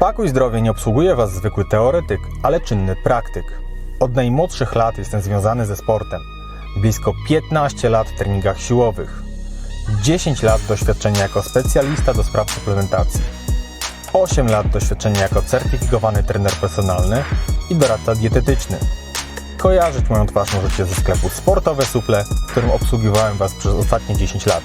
Pakuj Zdrowie nie obsługuje Was zwykły teoretyk, ale czynny praktyk. Od najmłodszych lat jestem związany ze sportem. Blisko 15 lat w treningach siłowych. 10 lat doświadczenia jako specjalista do spraw suplementacji. 8 lat doświadczenia jako certyfikowany trener personalny i doradca dietetyczny. Kojarzyć moją twarz możecie ze sklepu Sportowe Suple, w którym obsługiwałem Was przez ostatnie 10 lat.